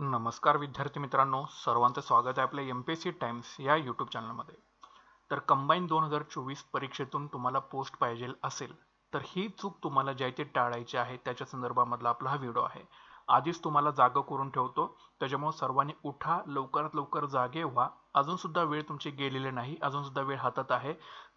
नमस्कार विद्यार्थी मित्रांनो सर्वांचं स्वागत आहे आपल्या M P S C Times या यूट्यूब चॅनलमध्ये तर कंबाईन दोन हजार चोवीस परीक्षेतून तुम्हाला पोस्ट पाहिजे असेल तर ही चूक तुम्हाला ज्या ते टाळायची आहे त्याच्या संदर्भामधला आपला हा व्हिडिओ आहे. आधीच तुम्हाला जागं करून ठेवतो त्याच्यामुळे सर्वांनी उठा लवकरात लवकर जागे व्हा. अजूनसुद्धा वेळ तुमची गेलेली नाही अजूनसुद्धा वेळ हातात आहे.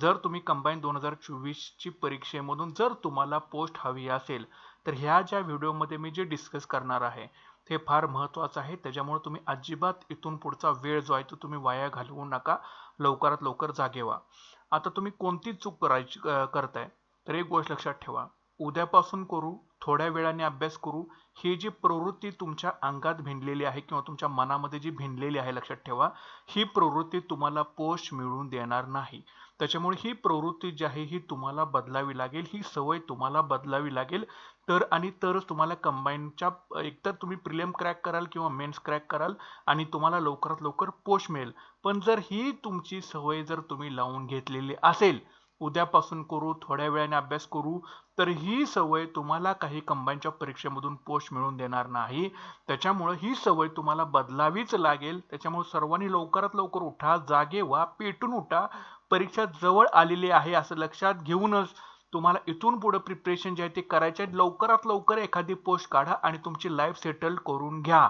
जर तुम्ही कंबाईन दोन हजार चोवीसची परीक्षेमधून जर तुम्हाला पोस्ट हवी असेल तर ह्या ज्या व्हिडिओमध्ये मी जे डिस्कस करणार आहे ते फार महत्त्वाचं आहे. त्याच्यामुळे तुम्ही अजिबात इथून पुढचा वेळ जो आहे तो तुम्ही वाया घालवू नका. लवकरात लवकर जागे व्हा. आता तुम्ही कोणती चूक करायची करताय? तर एक गोष्ट लक्षात ठेवा. उद्यापासून करू थोड्या वेळाने अभ्यास करू ही जी प्रवृत्ती तुमच्या अंगात भिनलेली आहे किंवा तुमच्या मनामध्ये जी भिनलेली आहे लक्षात ठेवा ही प्रवृत्ती तुम्हाला पोष मिळवून देणार नाही. त्याच्यामुळे ही प्रवृत्ती जी आहे ही तुम्हाला बदलावी लागेल. ही सवय तुम्हाला बदलावी लागेल. तर आणि तरच तुम्हाला कंबाईनच्या एकतर तुम्ही प्रिलियम क्रॅक कराल किंवा मेन्स क्रॅक कराल आणि तुम्हाला लवकरात लवकर पोस्ट मिळेल. पण जर ही तुमची सवय जर तुम्ही लावून घेतलेली असेल उद्यापासून करू थोड्या वेळाने अभ्यास करू तर ही सवय तुम्हाला काही कंबाईनच्या परीक्षेमधून पोस्ट मिळवून देणार नाही. त्याच्यामुळे ही सवय तुम्हाला बदलावीच लागेल. त्याच्यामुळे सर्वांनी लवकरात लवकर उठा जागे व्हा पेटून उठा. परीक्षा जवळ आलेली आहे असं लक्षात घेऊनच तुम्हाला इथून पुढे प्रिपरेशन जे आहे ते करायचे आहे. लवकरात लवकर एखादी पोस्ट काढा आणि तुमची लाईफ सेटल करून घ्या.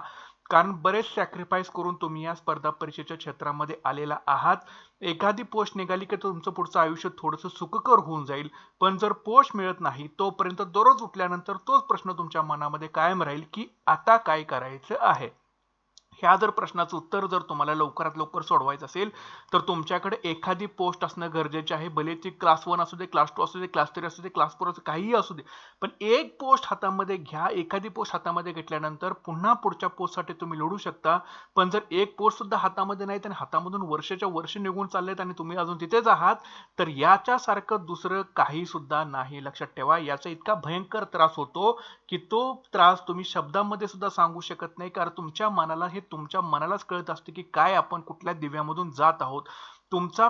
कारण बरेच सॅक्रिफाईस करून तुम्ही या स्पर्धा परीक्षेच्या क्षेत्रामध्ये आलेला आहात. एखादी पोस्ट निघाली की तुमचं पुढचं आयुष्य थोडंसं सुखकर होऊन जाईल. पण जर पोस्ट मिळत नाही तोपर्यंत दररोज उठल्यानंतर तोच प्रश्न तुमच्या मनामध्ये कायम राहील की आता काय करायचं आहे? ह्या जर प्रश्नाचं उत्तर जर तुम्हाला लवकरात लवकर सोडवायचं असेल तर तुमच्याकडे एखादी पोस्ट असणं गरजेचे आहे. भले ती क्लास वन असू दे क्लास टू असू दे क्लास थ्री असू दे क्लास फोर असू काहीही असू दे. पण एक पोस्ट हातामध्ये घ्या. एखादी पोस्ट हातामध्ये घेतल्यानंतर पुन्हा पुढच्या पोस्टसाठी तुम्ही लढू शकता. पण जर एक पोस्ट सुद्धा हातामध्ये नाही आणि हातामधून वर्षाच्या वर्ष निघून चाललेत आणि तुम्ही अजून तिथेच आहात तर याच्यासारखं दुसरं काही सुद्धा नाही. लक्षात ठेवा. याचा इतका भयंकर त्रास होतो की तो त्रास तुम्ही शब्दांमध्ये सुद्धा सांगू शकत नाही कारण तुमच्या मनाला हे तुमच्या मनालाच कळत असते की काय आपण कुठल्या दिव्यामधून जात आहोत. तुमचा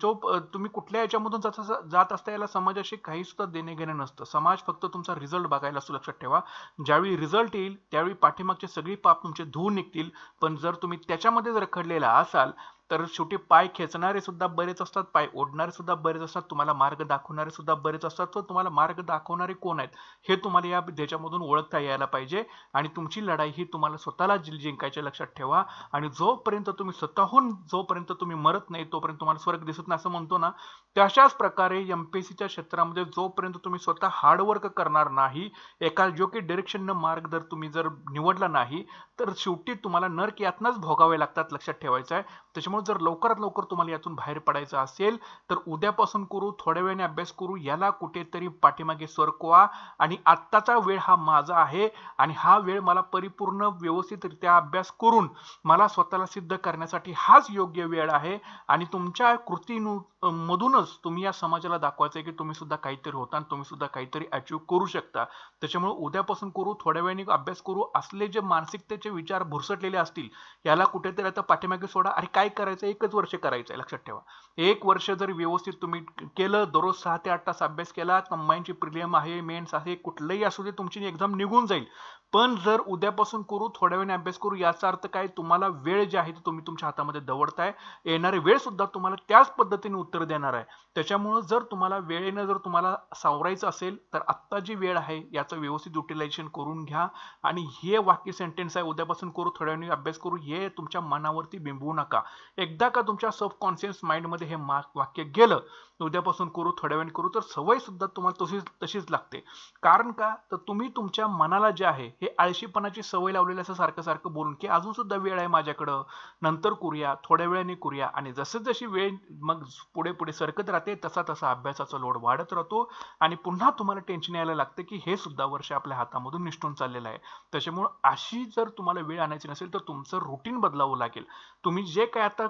जो तुम्ही कुठल्या याच्यामधून जात जात असता याला समाजाशी काही सुद्धा देणे घेणे नसतं. समाज फक्त तुमचा रिझल्ट बघायला असतो लक्षात ठेवा. ज्यावेळी रिझल्ट येईल त्यावेळी पाठीमागचे सगळी पाप तुमचे धुवून निघतील. पण जर तुम्ही त्याच्यामध्ये जर खडलेला असाल तर शेवटी पाय खेचणारे सुद्धा बरेच असतात पाय ओढणारे सुद्धा बरेच असतात तुम्हाला मार्ग दाखवणारे सुद्धा बरेच असतात. तर तुम्हाला मार्ग दाखवणारे कोण आहेत? हे तुम्हाला या त्याच्यामधून ओळखता यायला पाहिजे आणि तुमची लढाई ही तुम्हाला स्वतःला जिल जिंकायच्या लक्षात ठेवा आणि जोपर्यंत तुम्ही स्वतःहून जोपर्यंत तुम्ही मरत नाही तोपर्यंत तुम्हाला स्वर्ग दिसत नाही असं म्हणतो ना तशाच प्रकारे एमपीएससीच्या क्षेत्रामध्ये जोपर्यंत तुम्ही स्वतः हार्डवर्क करणार नाही एका योग्य डिरेक्शननं मार्ग जर तुम्ही जर निवडला नाही तर शेवटी तुम्हाला नरक यातनाच भोगावे लागतात लक्षात ठेवायचं आहे. त्याच्यामुळे जर लवकरात लवकर तुम्हाला यातून बाहेर पडायचं असेल तर उद्यापासून करू थोड्या वेळाने अभ्यास करू याला कुठेतरी पाठीमागे सरकवा आणि आत्ताचा वेळ हा माझा आहे आणि हा वेळ मला परिपूर्ण व्यवस्थितरित्या अभ्यास करून मला स्वतःला सिद्ध करण्यासाठी हाच योग्य वेळ आहे आणि तुमच्या कृतीनु मधूनच तुम्ही या समाजाला दाखवायचं आहे की तुम्ही सुद्धा काहीतरी होता आणि तुम्ही सुद्धा काहीतरी अचीव करू शकता. त्याच्यामुळे उद्यापासून करू थोड्या वेळाने अभ्यास करू असले जे मानसिकतेचे विचार भुरसटलेले असतील याला कुठेतरी आता पाठीमागे सोडा. अरे काय करायचं? एकच वर्ष करायचं आहे लक्षात ठेवा. एक वर्ष जर व्यवस्थित तुम्ही केलं दररोज सहा ते आठ तास अभ्यास केला कंबाईनची प्रिलियम आहे मेन्स आहे कुठलंही असू दे तुमची एक्झाम निघून जाईल. पण जर उद्यापासून करू थोड्या वेळाने अभ्यास करू याचा अर्थ काय? तुम्हाला वेळ जे आहे ते तुम्ही तुमच्या हातामध्ये दवडताय. येणारे वेळ सुद्धा तुम्हाला त्याच पद्धतीने उत्तर देणार आहे. त्याच्यामुळं जर तुम्हाला वेळेनं जर तुम्हाला सावरायचं असेल तर आत्ता जी वेळ आहे याचं व्यवस्थित युटिलायझेशन करून घ्या. आणि हे वाक्य सेंटेन्स आहे उद्यापासून करू थोड्या वेळाने अभ्यास करू हे तुमच्या मनावरती बिंबवू नका. एकदा का तुमच्या सबकॉन्शियस माइंडमध्ये हे मार्क वाक्य गेलं उद्यापासून करू थोड्या वेळाने करू तर सवय सुद्धा तुम्हाला तशीच तशीच लागते. कारण का? तर तुम्ही तुमच्या मनाला जे आहे हे आळशीपणाची सवय लावलेली असं सारखं सारखं बोलून की अजून सुद्धा वेळ आहे माझ्याकडं नंतर करूया थोड्या वेळाने करूया आणि जसं जशी वेळ मग पुढे पुढे सरकत राहते तसा तसा अभ्यासाचा लोड वाढत राहतो आणि पुन्हा तुम्हाला टेन्शन यायला लागतं की हे सुद्धा वर्ष आपल्या हातामधून निष्ठून चाललेलं आहे. त्याच्यामुळे अशी जर तुम्हाला वेळ आणायची नसेल तर तुमचं रुटीन बदलावं लागेल. तुम्ही जे काय आता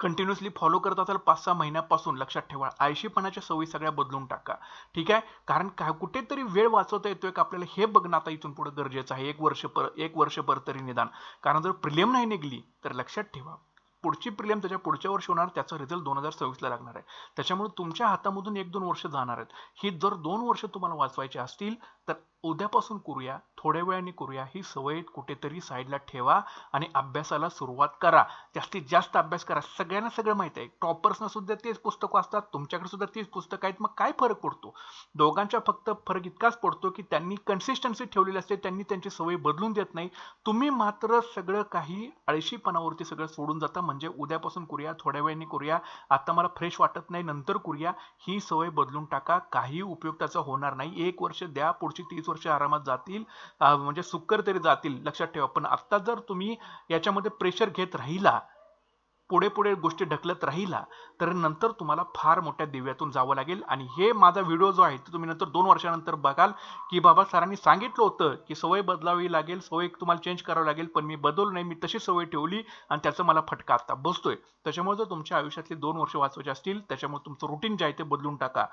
कंटिन्युअसली फॉलो करत असाल पाच सहा महिन्यापासून लक्षात ठेवा. आळशीपणाच्या सवयी सगळ्या बदलून टाका. ठीक आहे? कारण काय कुठेतरी वेळ वाचवता येतोय का आपल्याला हे बघणं आता इथून पुढे गरजेचं आहे. एक वर्ष पर एक वर्षभर तरी निदान. कारण जर प्रिलियम नाही निघली तर लक्षात ठेवा. पुढची प्रिलियम त्याच्या पुढच्या वर्षी होणार त्याचा रिझल्ट दोन हजार सव्वीसला लागणार आहे. त्याच्यामुळे तुमच्या हातामधून एक दोन वर्ष जाणार आहेत. ही जर दोन वर्ष तुम्हाला वाचवायची असतील तर उद्यापासून करूया थोड्या वेळाने करूया ही सवय कुठेतरी साईडला ठेवा आणि अभ्यासाला सुरुवात करा. जास्तीत जास्त अभ्यास करा. सगळ्यांना सगळं माहिती आहे. टॉपर्सना सुद्धा तेच पुस्तकं असतात तुमच्याकडे सुद्धा तीच पुस्तकं आहेत मग काय फरक पडतो? दोघांच्या फक्त फरक इतकाच पडतो की त्यांनी कन्सिस्टन्सी ठेवलेली असते त्यांनी त्यांची सवय बदलून देत नाही. तुम्ही मात्र सगळं काही आळशीपणावरती सगळं सोडून जाता म्हणजे उद्यापासून करूया थोड्या वेळाने करूया आता मला फ्रेश वाटत नाही नंतर करूया ही सवय बदलून टाका. काही उपयोग त्याचा होणार नाही. एक वर्ष द्या पुढची तीस वर्ष आरामात जातील म्हणजे सुकर तरी जातील लक्षात ठेवा. पण आता जर तुम्ही याच्यामध्ये प्रेशर घेत राहिला पुढे पुढे गोष्टी ढकलत राहिला तर नंतर तुम्हाला फार मोठ्या दिव्यातून जावं लागेल. आणि हे माझा व्हिडिओ जो आहे तो तुम्ही नंतर दोन वर्षानंतर बघाल की बाबा सरांनी सांगितलं होतं की सवय बदलावी लागेल सवय तुम्हाला चेंज करावी लागेल पण मी बदललो नाही मी तशी सवय ठेवली आणि त्याचा मला फटका आता बसतोय. त्याच्यामुळे जर तुमच्या आयुष्यातले दोन वर्ष वाचवायचे असतील त्याच्यामुळे तुमचं रुटीन जे आहे ते बदलून टाका.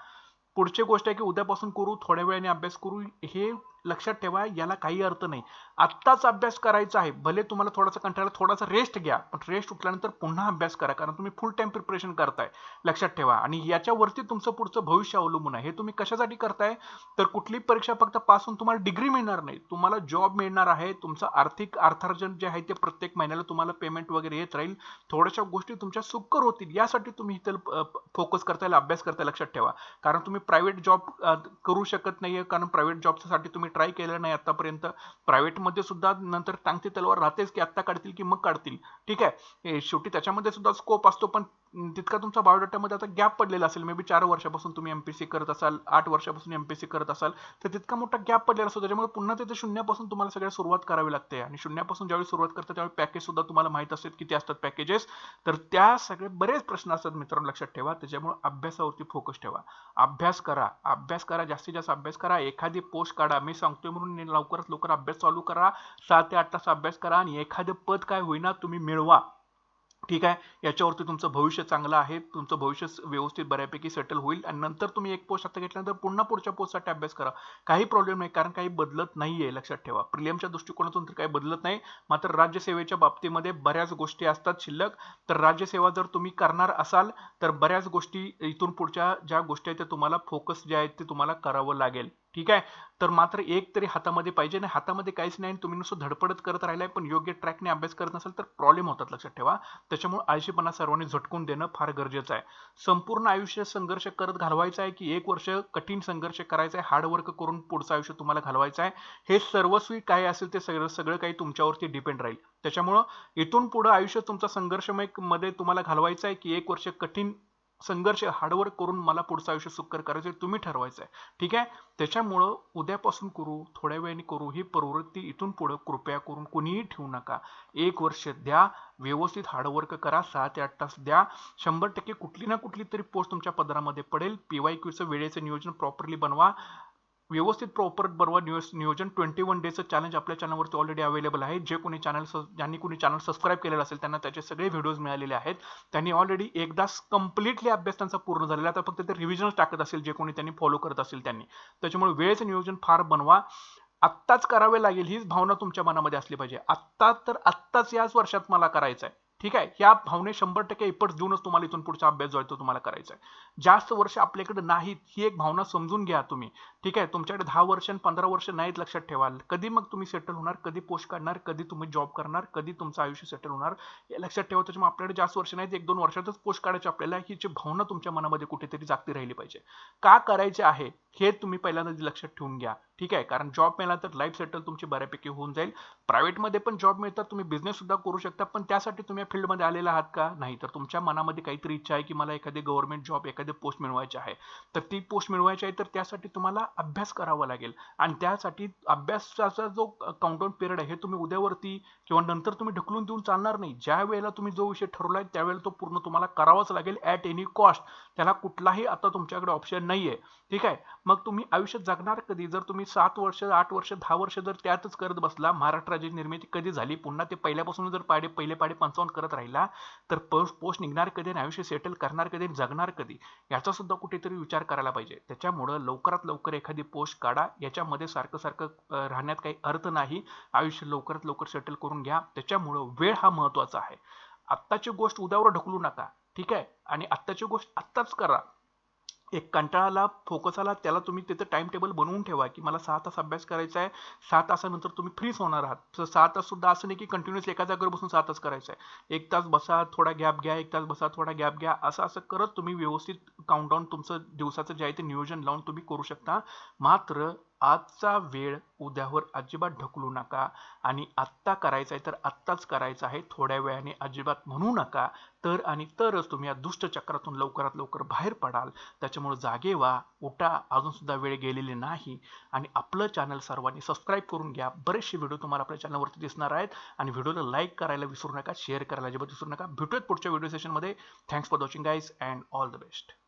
पुढची गोष्ट आहे की उद्यापासून करू थोड्या वेळाने अभ्यास करू हे लक्षात ठेवा याला काही अर्थ नाही. आत्ताच अभ्यास करायचा आहे भले तुम्हाला थोडासा कंटाळा थोडासा रेस्ट घ्या पण रेस्ट उठल्यानंतर पुन्हा अभ्यास करा कारण तुम्ही फुल टाइम प्रिपरेशन करताय. लक्षात ठेवा. आणि याच्यावरती तुमचं पुढचं भविष्य अवलंबून आहे. हे तुम्ही कशासाठी करताय? तर कुठली परीक्षा फक्त पास होऊन तुम्हाला डिग्री मिळणार नाही. तुम्हाला जॉब मिळणार आहे तुमचं आर्थिक अर्थार्जन जे आहे ते प्रत्येक महिन्याला तुम्हाला पेमेंट वगैरे येत राहील. थोड्याशा गोष्टी तुमच्या सुकर होतील यासाठी तुम्ही इथं फोकस करताय अभ्यास करताय लक्षात ठेवा. कारण तुम्ही प्रायव्हेट जॉब करू शकत नाहीये कारण प्रायव्हेट जॉबसाठी तुम्ही ट्राय केलं नाही आतापर्यंत. प्रायव्हेटमध्ये सुद्धा नंतर टांगती तलवार राहतेच की आत्ता काढतील की मग काढतील. ठीक आहे? शेवटी त्याच्यामध्ये सुद्धा स्कोप असतो पण तितका तुमचा बायोडाटामध्ये आता गॅप पडलेला असेल मे बी चार वर्षापासून तुम्ही एमपीसी करत असाल आठ वर्षापासून एमपीसी करत असाल तर तितका मोठा गॅप पडलेला असतो. त्याच्यामुळे पुन्हा तिथे शून्यापासून तुम्हाला सगळ्या सुरुवात करावी लागते. आणि शून्यापासून ज्यावेळी सुरुवात करता त्यावेळी पॅकेज सुद्धा तुम्हाला माहीत असेल किती असतात पॅकेजेस तर त्या सगळे बरेच प्रश्न असतात मित्रांनो लक्षात ठेवा. त्याच्यामुळे अभ्यासावरती फोकस ठेवा. अभ्यास करा. अभ्यास करा. जास्तीत जास्त अभ्यास करा. एखादी पोस्ट काढा. मी सांगतोय म्हणून लवकरात लवकर अभ्यास चालू करा. सात ते आठ तास अभ्यास करा. आणि एखादं पद काय होईना तुम्ही मिळवा. ठीक आहे? याच्यावरती तुमचं भविष्य चांगलं आहे. तुमचं भविष्य व्यवस्थित बऱ्यापैकी सेटल होईल. आणि नंतर तुम्ही एक पोस्ट आता घेतल्यानंतर पुन्हा पुढच्या पोस्टसाठी अभ्यास करा. काही प्रॉब्लेम नाही. कारण काही बदलत नाही आहे लक्षात ठेवा. प्रिलियमच्या दृष्टिकोनातून तर काही बदलत नाही. मात्र राज्यसेवेच्या बाबतीमध्ये बऱ्याच गोष्टी असतात शिल्लक. तर राज्यसेवा जर तुम्ही करणार असाल तर बऱ्याच गोष्टी इथून पुढच्या ज्या गोष्टी आहेत त्या तुम्हाला फोकस जे आहेत ते तुम्हाला करावं लागेल. ठीक आहे? तर मात्र एक तरी हातामध्ये पाहिजे आणि हातामध्ये काहीच नाही तुम्ही नुसतं धडपडत करत राहिलाय पण योग्य ट्रॅकने अभ्यास करत नसेल तर प्रॉब्लेम होतात लक्षात ठेवा. त्याच्यामुळे आळशीपणा सर्वांनी झटकून देणं फार गरजेचं आहे. संपूर्ण आयुष्य संघर्ष करत घालवायचं आहे की एक वर्ष कठीण संघर्ष करायचा आहे हार्डवर्क करून पुढचं आयुष्य तुम्हाला घालवायचं आहे हे सर्वस्वी काय असेल ते सगळं सगळं काही तुमच्यावरती डिपेंड राहील. त्याच्यामुळं इथून पुढं आयुष्य तुमचा संघर्षमयमध्ये तुम्हाला घालवायचं आहे की एक वर्ष कठीण संघर्ष हार्डवर्क करून मला पुढचं आयुष्य सुकर करायचं तुम्ही ठरवायचं आहे ठीक आहे? त्याच्यामुळं उद्यापासून करू थोड्या वेळाने करू ही प्रवृत्ती इथून पुढं कृपया करून कुणीही ठेवू नका. एक वर्ष द्या व्यवस्थित हार्डवर्क करा सहा ते आठ तास द्या. शंभर टक्के कुठली ना कुठली तरी पोस्ट तुमच्या पदरामध्ये पडेल. पीवाय क्यूचं वेळेचं नियोजन प्रॉपरली बनवा. व्यवस्थित प्रॉपर बरोबर नियोजन. ट्वेंटी वन डेचं चॅलेंज आपल्या चॅनलवरती ऑलरेडी अवेलेबल आहे. जे कोणी चॅनल ज्यांनी कोणी चॅनल सबस्क्राईब केलेलं असेल त्यांना त्याचे सगळे व्हिडिओज मिळालेले आहेत. त्यांनी ऑलरेडी एकदाच कम्प्लिटली अभ्यास त्यांचा पूर्ण झालेला आता फक्त ते रिव्हिजन टाकत असेल जे कोणी त्यांनी फॉलो करत असेल त्यांनी. त्याच्यामुळे वेळेचं नियोजन फार बनवा. आत्ताच करावे लागेल हीच भावना तुमच्या मनामध्ये असली पाहिजे. आत्ता तर आत्ताच याच वर्षात मला करायचं आहे ठीक आहे? या भावने शंभर टक्के एफर्ट्स देऊनच तुम्हाला इथून पुढचा अभ्यास जो आहे तो तुम्हाला करायचा आहे. जास्त वर्ष आपल्याकडे नाहीत ही एक भावना समजून घ्या तुम्ही. ठीक आहे? तुमच्याकडे दहा वर्ष आणि पंधरा वर्ष नाहीत लक्षात ठेवाल. कधी मग तुम्ही सेटल होणार? कधी पोस्ट काढणार? कधी तुम्ही जॉब करणार? कधी तुमचं आयुष्य सेटल होणार? लक्षात ठेवा त्याच्यामुळे आपल्याकडे जास्त वर्ष नाहीत. एक दोन वर्षातच पोस्ट काढायचे आपल्याला. ही जी भावना तुमच्या मनामध्ये कुठेतरी जागती राहिली पाहिजे. का करायचे आहे? हे तुम्ही पहिल्यांदा लक्षात ठेवून घ्या. ठीक आहे? कारण जॉब मिळाला तर लाईफ सेटल तुमची बऱ्यापैकी होऊन जाईल. प्रायव्हेटमध्ये पण जॉब मिळतात तुम्ही बिझनेस सुद्धा करू शकता. पण त्यासाठी तुम्ही या फील्डमध्ये आलेला आहात का? नाही. तर तुमच्या मनामध्ये काहीतरी इच्छा आहे की मला एखादी गव्हर्नमेंट जॉब एखादी पोस्ट मिळवायची आहे. तर ती पोस्ट मिळवायची आहे तर त्यासाठी तुम्हाला अभ्यास करावा लागेल. आणि त्यासाठी अभ्यासाचा जो काउंटडाऊन पिरियड आहे हे तुम्ही उद्यावरती किंवा नंतर तुम्ही ढकलून देऊन चालणार नाही. ज्या वेळेला तुम्ही जो विषय ठरवलाय त्यावेळेला तो पूर्ण तुम्हाला करावाच लागेल ॲट एनी कॉस्ट त्याला कुठलाही आता तुमच्याकडे ऑप्शन नाहीये. ठीक आहे? मग तुम्ही आयुष्य जगणार कधी? जर तुम्ही सात वर्ष आठ वर्ष दहा वर्ष जर त्यातच करत बसला महाराष्ट्र राज्याची निर्मिती कधी झाली? पुन्हा ते पहिल्यापासून जर पाडे पहिले पाडे पंचावन्न करत राहिला तर पोस्ट पोस्ट निघणार कधी आणि आयुष्य सेटल करणार कधी जगणार कधी? याचा सुद्धा कुठेतरी विचार करायला पाहिजे. त्याच्यामुळं लवकरात लवकर एखादी पोस्ट काढा. याच्यामध्ये सारखं सारखं राहण्यात काही अर्थ नाही. आयुष्य लवकरात लवकर सेटल करून घ्या. त्याच्यामुळं वेळ हा महत्त्वाचा आहे. आत्ताची गोष्ट उद्यावर ढकलू नका. ठीक आहे? आणि आत्ताची गोष्ट आत्ताच करा. एक कंटाळाला फोकस आला त्याला तुम्ही त्याचं टाइम टेबल बनवून ठेवा की मला सहा तास अभ्यास करायचा आहे सहा तासानंतर तुम्ही फ्रीच होणार आहात. तर सहा तास सुद्धा असं नाही की कंटिन्युअस एका जागेवर बसून सहा तास करायचं आहे. एक तास बसा थोडा गॅप घ्या एक तास बसा थोडा गॅप घ्या असं असं करत तुम्ही व्यवस्थित काउंटडाऊन तुमचं दिवसाचं जे आहे ते नियोजन लावून तुम्ही करू शकता. मात्र आजचा वेळ उद्यावर अजिबात ढकलू नका आणि आत्ता करायचं आहे तर आत्ताच करायचं आहे. थोड्या वेळाने अजिबात म्हणू नका. तर आणि तरच तुम्ही या दुष्ट चक्रातून लवकरात लवकर बाहेर पडाल. त्याच्यामुळे जागे व्हा उठा. अजून सुद्धा वेळ गेलेली नाही. आणि आपलं चॅनल सर्वांनी सबस्क्राईब करून घ्या. बरेचसे व्हिडिओ तुम्हाला आपल्या चॅनलवरती दिसणार आहेत. आणि व्हिडिओला लाईक करायला विसरू नका शेअर करायला अजिबात विसरू नका. भेटूयात पुढच्या व्हिडिओ सेशनमध्ये thanks for watching guys and all the best